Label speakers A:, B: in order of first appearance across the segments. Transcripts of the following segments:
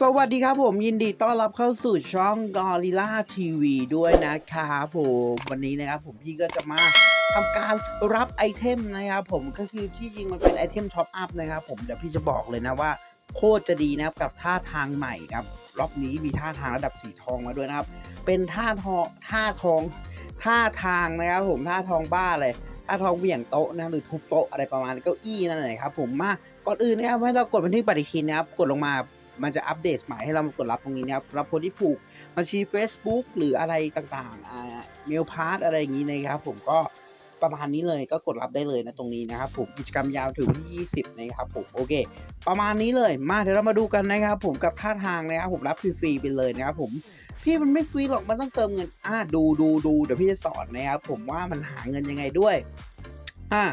A: สวัสดีครับผมยินดีต้อนรับเข้าสู่ช่อง Gorilla TV ด้วยนะครับผมวันนี้นะครับผมพี่ก็จะมาทำการรับไอเทมนะครับผมก็คือที่จริงมันเป็นไอเทมท็อปอัพนะครับผมเดี๋ยวพี่จะบอกเลยนะว่า โคตรจะดีนะครับกับท่าทางใหม่ครับรอบนี้มีท่าทางระดับสีทองมาด้วยนะครับ เป็นท่าทองท่าทองท่าทางนะครับผมท่าทองบ้าเลยท่าทองเหวี่ยงโต๊ะนะหรือทุบโต๊ะอะไรประมาณเก้าอี้นั่นแหละครับผมมาก่อนอื่นนะครับให้เรากดบันทึกปฏิทินนะครับกดลงมา มันจะอัปเดตใหม่ให้เรากดรับตรงนี้นะครับสำหรับคนที่ผูกบัญชี Facebook หรืออะไรต่างๆอ่าเมลพาร์อะไรอย่างนี้นะครับ ผมก็ประมาณนี้เลยก็กดรับได้เลยนะตรงนี้นะครับผมกิจกรรมยาวถึงวันที่ 20 นะครับผมโอเค ประมาณนี้เลยมาเดี๋ยวเรามาดูกันนะครับ ผมกับท่าทางนะครับผมรับฟรีๆไปเลยนะครับผมพี่มันไม่ฟรีหรอกมันต้องเติมเงินอ่าดูดูดูเดี๋ยวพี่จะสอนนะครับผมว่ามันหาเงินยังไงด้วยอ่า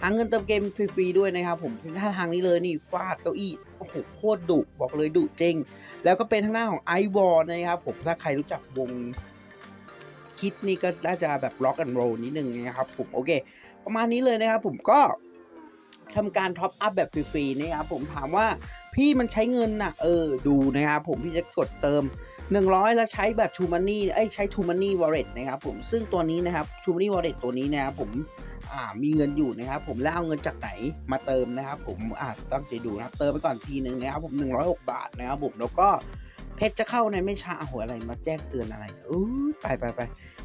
A: หาเงินเติมเกมฟรีๆด้วยนะครับผมท่าทางนี้เลยนี่ฟาดเก้าอี้โอ้โหโคตรดุบอกเลยดุจริง แล้วก็เป็นทางหน้าของไอวอลนะครับผมถ้าใครรู้จักวงคิดนี่ก็น่าจะแบบร็อกแอนด์โรนิดนึงนะครับผมโอเค ประมาณนี้เลยนะครับผมก็ทำการท็อปอัพแบบฟรีๆนะครับผมถามว่าพี่มันใช้เงินน่ะเออดูนะครับผมพี่จะกดเติม 100 แล้วใช้แบบ True Money เอ้ยใช้ True Money Wallet นะครับผมซึ่งตัวนี้นะครับ True Money Wallet ตัวนี้นะครับผม อ่ามีเงินอยู่นะครับผมแล้วเอาเงินจากไหนมาเติมนะครับผมอ่าตั้งใจดูนะครับเติมไปก่อนทีหนึ่งนะครับผม106 บาทนะครับผมแล้วก็เพชรจะเข้าในไม่ช้าโอ้โหอะไรมาแจ้งเตือนอะไรอู้ไปไปไป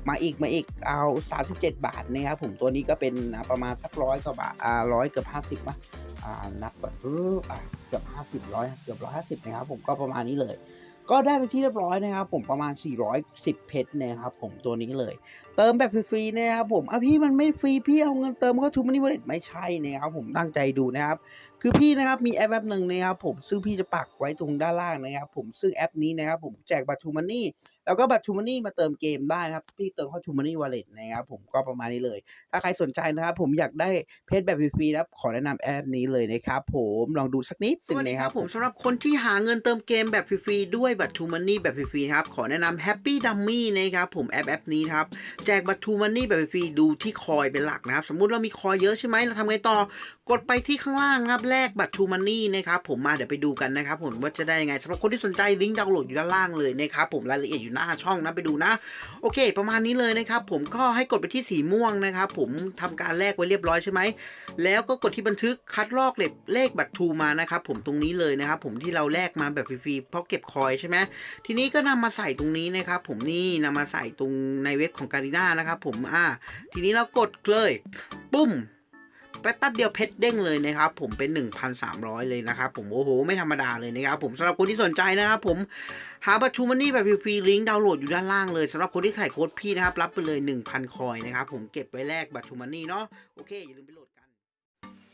A: มาอีกมาอีกเอา 37 บาทนะครับผมตัวนี้ก็เป็นประมาณสักร้อยกว่าบาทอ่าร้อยเกือบ50ป่ะอ่านับก่อนเอออะเกือบร้อยเกือบ150นะครับผมก็ประมาณนี้เลย ก็ได้ไปที่เรียบร้อยนะครับ ผมประมาณ 410 เพชรนะครับผมตัวนี้เลย เติมแบบฟรีๆนะครับผมอะพี่มันไม่ฟรีพี่เอาเงินเติมก็ทูมันนี่วอลเล็ตไม่ใช่นะครับผมตั้งใจดูนะครับ คือพี่นะครับมีแอปแอปหนึ่งนะครับผมซึ่งพี่จะปักไว้ตรงด้านล่างนะครับผมซึ่งแอปนี้นะครับผมแจกบัตรทูมันนี่ แล้วก็บัตรทูมันนี่มาเติมเกมได้นะครับ พี่เติมเข้าทูมันนี่วอลเล็ตนะครับผมก็ประมาณนี้เลย ถ้าใครสนใจนะครับผมอยากได้เพจแบบฟรีๆนะครับขอแนะนำแอปนี้เลยนะครับผมลองดูสักนิดหนึงนะครับผมสำหรับคนที่หาเงินเติมเกมแบบฟรีๆด้วยบัตรทูมันนี่แบบฟรีๆนะครับขอแนะนำ Happy Dummy นะครับผมแอปแอปนี้ครับแจกบัตรทูมันนี่แบบฟรีๆดูที่คอยเป็นหลักนะครับ สมมุติเรามีคอยเยอะใช่ไหมเราทำไงต่อกดไปที่ข้างล่างนะครับแลกบัตรทูมันนี่นะครับผมมาเดี๋ยวไปดูกันนะครับผมว่าจะได้ยังไงสำหรับคนที่สนใจลิงก์ดาวน์โหลดอยู่ด้านล่างเลยนะครับผมรายละเอียดอยู่หน้าช่องนะไปดูนะ โอเค ประมาณนี้เลยนะครับผมก็ให้กดไปที่สีม่วงนะครับผมทำการแลกไว้เรียบร้อยใช่ไหมแล้วก็กดที่บันทึกคัดลอกเลขเลขบัตรทูมานะครับผมตรงนี้เลยนะครับผมที่เราแลกมาแบบฟรีๆเพราะเก็บคอยใช่ไหมทีนี้ก็นำมาใส่ตรงนี้นะครับผมนี่นำมาใส่ตรงในเว็บของการีน่านะครับผมอ่าทีนี้เรากดเลยปุ้ม แป๊บเดียวเพชรเด้งเลยนะครับผมเป็น 1,300 เลยนะครับผมโอ้โหไม่ธรรมดาเลยนะครับผมสำหรับคนที่สนใจนะครับผมหาบัตรทูมันนี่แบบฟรีลิงก์ดาวน์โหลดอยู่ด้านล่างเลยสำหรับคนที่ขายโค้ดพี่นะครับรับไปเลย 1,000 คอยนะครับผมเก็บไว้แลกบัตรทูมันนี่เนาะโอเคอย่าลืมไปโหลดกัน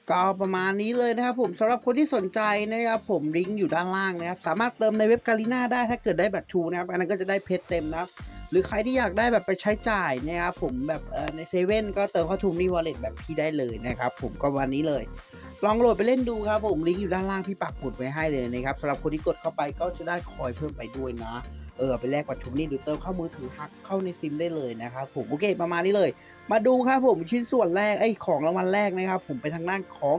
A: ก็ประมาณนี้เลยนะครับผมสำหรับคนที่สนใจนะครับผมลิงก์อยู่ด้านล่างนะครับสามารถเติมในเว็บการีน่าได้ถ้าเกิดได้บัตรชูนะครับอันนั้นก็จะได้เพชรเต็มนะครับ หรือใครที่อยากได้แบบไปใช้จ่ายนะครับผมแบบในเซเว่นก็เติมเข้าทูนี่วอลเล็ตแบบพี่ได้เลยนะครับผมก็วันนี้เลย ลองโหลดไปเล่นดูครับผมลิงก์อยู่ด้านล่างพี่ปักหมุดไว้ให้เลยนะครับสำหรับคนที่กดเข้าไปก็จะได้คอยเพิ่มไปด้วยนะเออไปแลกบัตรชูนี่หรือเติมเข้ามือถือฮักเข้าในซิมได้เลยนะครับผมโอเคประมาณนี้เลย มาดูครับผมชิ้นส่วนแรกไอ้ของรางวัลแรกนะครับผมเป็นทางด้านของ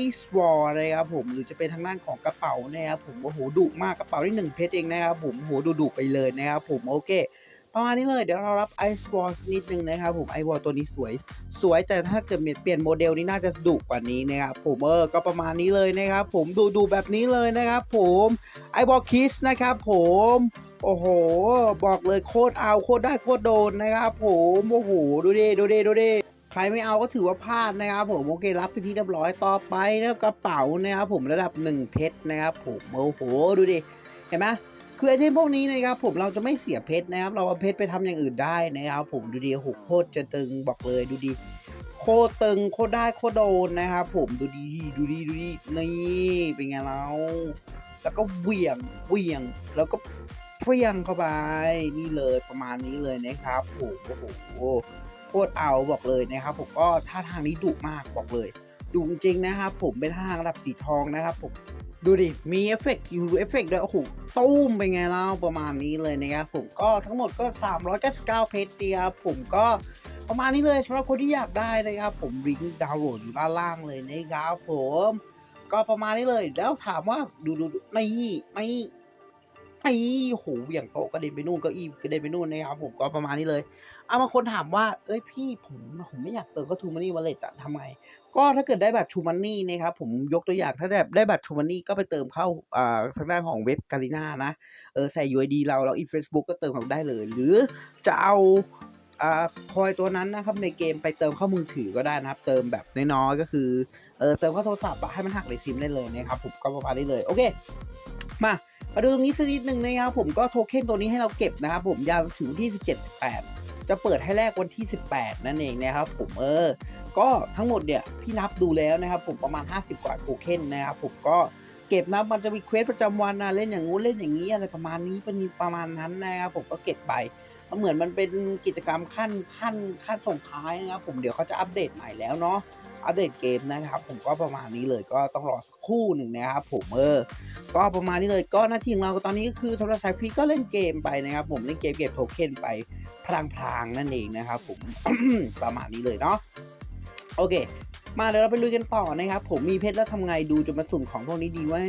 A: Ice Wall นะครับผมหรือจะเป็นทางด้านของกระเป๋านะครับผมโอ้โหดุมากกระเป๋าที่หนึ่งเพชรเองนะครับผมโอ้โหดุดุไปเลยนะครับผมโอเค ประมาณนี้เลยเดี๋ยวเรารับ Ice Wall สนิดนึงนะครับผม Ice Wall ตัวนี้สวย สวยแต่ถ้าเกิดเปลี่ยนโมเดลนี้น่าจะดุกว่านี้นะครับผมเออก็ประมาณนี้เลยนะครับผมดูดูแบบนี้เลยนะครับผม i w a l Kiss นะครับผมโอ้โห บอกเลยโคตรเอาโคตรได้โคตรโดนนะครับผมโอ้โหดูดิดูดิดูดิใครไม่เอาก็ถือว่าพลาดนะครับผมโอเครับไปที่เรียบร้อยต่อไปนะครับกระเป๋านะครับผมระดับ 1 เพชรนะครับผมโอ้โหดูดิเห็นไหม คือไอเทมพวกนี้นะครับผมเราจะไม่เสียเพชรนะครับ เราเอาเพชรไปทำอย่างอื่นได้นะครับ ผมดูดิโอ้โคตรจะตึงบอกเลยดูดิโคตรตึงโคตรได้โคตรโดนนะครับผมดูดีดูดีดูดีนี่เป็นไงเราแล้วก็เหวี่ยงเหวี่ยงแล้วก็เฟี้ยงเข้าไปนี่เลยประมาณนี้เลยนะครับโอ้โหโอ้โหโคตรเอาบอกเลยนะครับ ผมก็ท่าทางนี้ดุมากบอกเลยดุจริงนะครับ ผมเป็นท่าทางระดับสีทองนะครับผม ดูดิ มีเอฟเฟกต์ยูเอฟเฟกต์ด้วย โอ้โหตุ้มเป็นไงเล่าประมาณนี้เลยนะครับผมก็ทั้งหมดก็ 399 เพชรเดียวผมก็ประมาณนี้เลยสำหรับคนที่อยากได้นะครับ ผมลิงก์ดาวน์โหลดอยู่ด้านล่างเลยนะครับผม ก็ประมาณนี้เลยแล้วถามว่าดูดูดูนี่ไม่ ไอ้โหอย่างโต๊ะกระเด็นไปนู่นเก็อีกระเด็นไปนู่นนะครับผมก็ประมาณนี้เลย เอาบางคนถามว่า เอ้ยพี่ผมผมไม่อยากเติมก็ทูมันนี่วอลเล็ตอะทำไง ก็ถ้าเกิดได้บัตรชูมันนี่นะครับผมยกตัวอย่างถ้าได้ได้บัตรชูมันนี่ก็ไปเติมเข้าอ่าทางด้านของเว็บการีน่านะเออใส่ UID เราแล้วอินเฟซบุ๊กก็เติมเขาได้เลย หรือจะเอาอ่าคอยตัวนั้นนะครับในเกมไปเติมเข้ามือถือก็ได้นะครับ เติมแบบน้อยๆก็คือเออเติมเข้าโทรศัพท์อะให้มันหักเลยซิมได้เลยนะครับผมก็ประมาณนี้เลยโอเค มาดูตรงนี้สักนิดนึงนะครับผมก็โทเค็นตัวนี้ให้เราเก็บนะครับผมยาวถึงที่ 17 18 จะเปิดให้แรกวันที่ 18 นั่นเองนะครับผมเออ ก็ทั้งหมดเนี่ยพี่นับดูแล้วนะครับผมประมาณ 50 กว่าโทเค็นนะครับผมก็เก็บนะมันจะมีเควสประจำวันนะเล่นอย่างงู้นเล่นอย่างนี้อะไรประมาณนี้เป็นประมาณนั้นนะครับผมก็เก็บไป เหมือนมันเป็นกิจกรรมขั้นขั้นขั้นส่งท้ายนะครับ ผมเดี๋ยวเขาจะอัปเดตใหม่แล้วเนาะอัปเดตเกมนะครับ ผมก็ประมาณนี้เลยก็ต้องรอสักครู่หนึ่งนะครับ ผมเออก็ประมาณนี้เลยก็หน้าที่ของเราตอนนี้ก็คือสำหรับสายฟรีก็เล่นเกมไปนะครับ ผมเล่นเกมเก็บโทเค็นไปพลางๆนั่นเองนะครับ ผมประมาณนี้เลยเนาะโอเค มาเดี๋ยวเราไปลุยกันต่อนะครับ ผมมีเพชรแล้วทำไงดูจะมาสุ่มของพวกนี้ดีไว้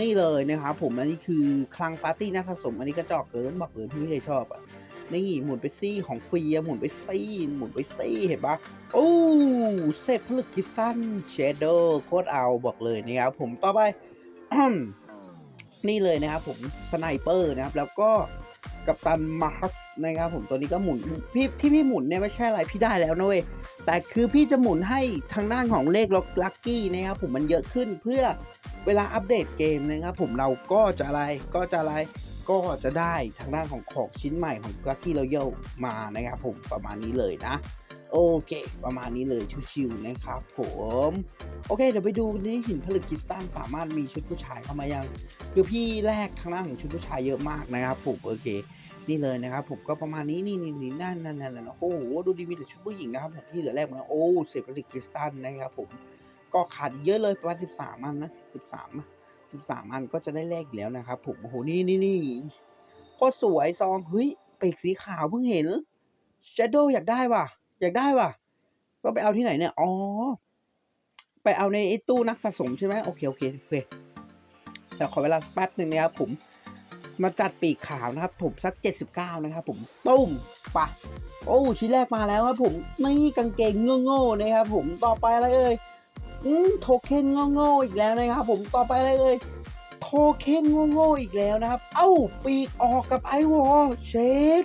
A: นี่เลยนะครับผมอันนี้คือคลังปาร์ตี้นักสะสมอันนี้ก็จอกเกินบอกเลยพี่ไม่เคยชอบอะ นี่หมุนไปซี่ของฟรีหมุนไปซี่หมุนไปซี่เห็นปะโอ้เซตผลึกคริสตัลเชโดอร์โคตรเอาบอกเลยนะครับผมต่อไป นี่เลยนะครับผมสไนเปอร์นะครับ แล้วก็กัปตันมาร์ฟนะครับผมตัวนี้ก็หมุนพี่ที่พี่หมุนเนี่ยไม่ใช่อะไรพี่ได้แล้วนะเว้ยแต่คือพี่จะหมุนให้ทางด้านของเลขลัคกี้นะครับผมมันเยอะขึ้นเพื่อเวลาอัปเดตเกมนะครับผมเราก็จะอะไรก็จะอะไร ก็จะได้ทางด้านของของชิ้นใหม่ของลัคกี้เราเยลมานะครับผมประมาณนี้เลยนะ โอเค ประมาณนี้เลยชิวๆนะครับผมโอเค เดี๋ยวไปดูนี่หินผลึกกิสตันสามารถมีชุดผู้ชายเข้ามายัง คือพี่แรกทางด้านของชุดผู้ชายเยอะมากนะครับผมโอเคนี่เลยนะครับผมก็ประมาณนี้นี่นี่นี่นั่นนั่นนั่นโอ้โหดูดีมีแต่ชุดผู้หญิงนะครับผมพี่เหลือแรกมาโอ้เสซผลึกกิสตันนะครับผมก็ขาดเยอะเลยประมาณสิบสามอันนะสิบสามอะ สิบสามอันก็จะได้เลขแล้วนะครับผมโอ้โหนี่นี่นี่โคตรสวยซองเฮ้ยปีกสีขาวเพิ่งเห็นเชดโดอยากได้ว่ะ อยากได้ว่ะก็ไปเอาที่ไหนเนี่ยอ๋อไปเอาในไอ้ตู้นักสะสมใช่ไหมโอเคโอเคโอเคเดี๋ขอเวลาสแป๊บหนึ่งนะครับผมมาจัดปีกขาวนะครับผมสักเจ็ดสิบเก้านะครับผมตุ้มปะโอ้ชิ้นแรกมาแล้วครับผมนี่กางเกงโง่ๆนะครับผมต่อไปอะไรเอ่ย อืมโทเค็นโง่ๆอีกแล้วนะครับผมต่อไปอะไรเอ่ยโทเค็นโง่ๆอีกแล้วนะครับ เอ้าปีกออกกับไอวอลเชด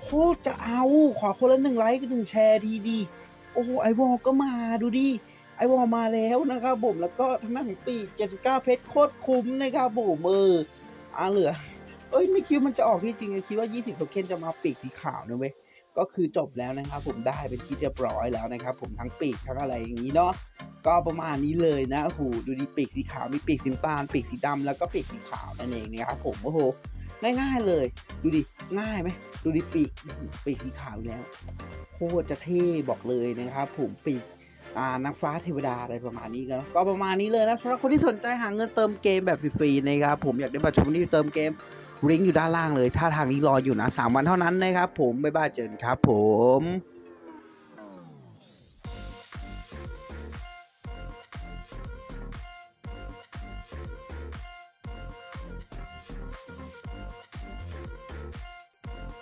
A: โคตรจะเอาขอคนละหนึ่งไลค์กับหนึ่งแชร์ดีดีโอ้ไอวอลก็มาดูดิไอวอลมาแล้วนะครับผมแล้วก็ทางด้านของปีก79เพชรโคตรคุ้มนะครับผมเอออ่าเหลือเอ้ยไม่คิดว่ามันจะออกที่จริงคิดว่า 20โทเค็นจะมาปีกสีขาวนะเว้ยก็คือจบแล้วนะครับผมได้เป็นที่เรียบร้อยแล้วนะครับผมทั้งปีกทั้งอะไรอย่างนี้เนาะ ก็ประมาณนี้เลยนะโอ้โหดูดิปีกสีขาวมีปีกสีน้ำตาลปีกสีดำแล้วก็ปีกสีขาวนั่นเองนะครับผมโอ้โหง่ายๆเลย ดูดิง่ายไหมดูดิปีกปีกสีขาวแล้วโคตรจะเท่บอกเลยนะครับผมปีกอ่านางฟ้าเทวดาอะไรประมาณนี้กันก็ประมาณนี้เลยนะสำหรับคนที่สนใจหาเงินเติมเกมแบบฟรีๆนะครับผมอยากได้บัตรชมนี่เติมเกมลิงก์อยู่ด้านล่างเลย ถ้าทางนี้รออยู่นะ 3 วันเท่านั้นนะครับผม บ๊ายบายเจนครับผม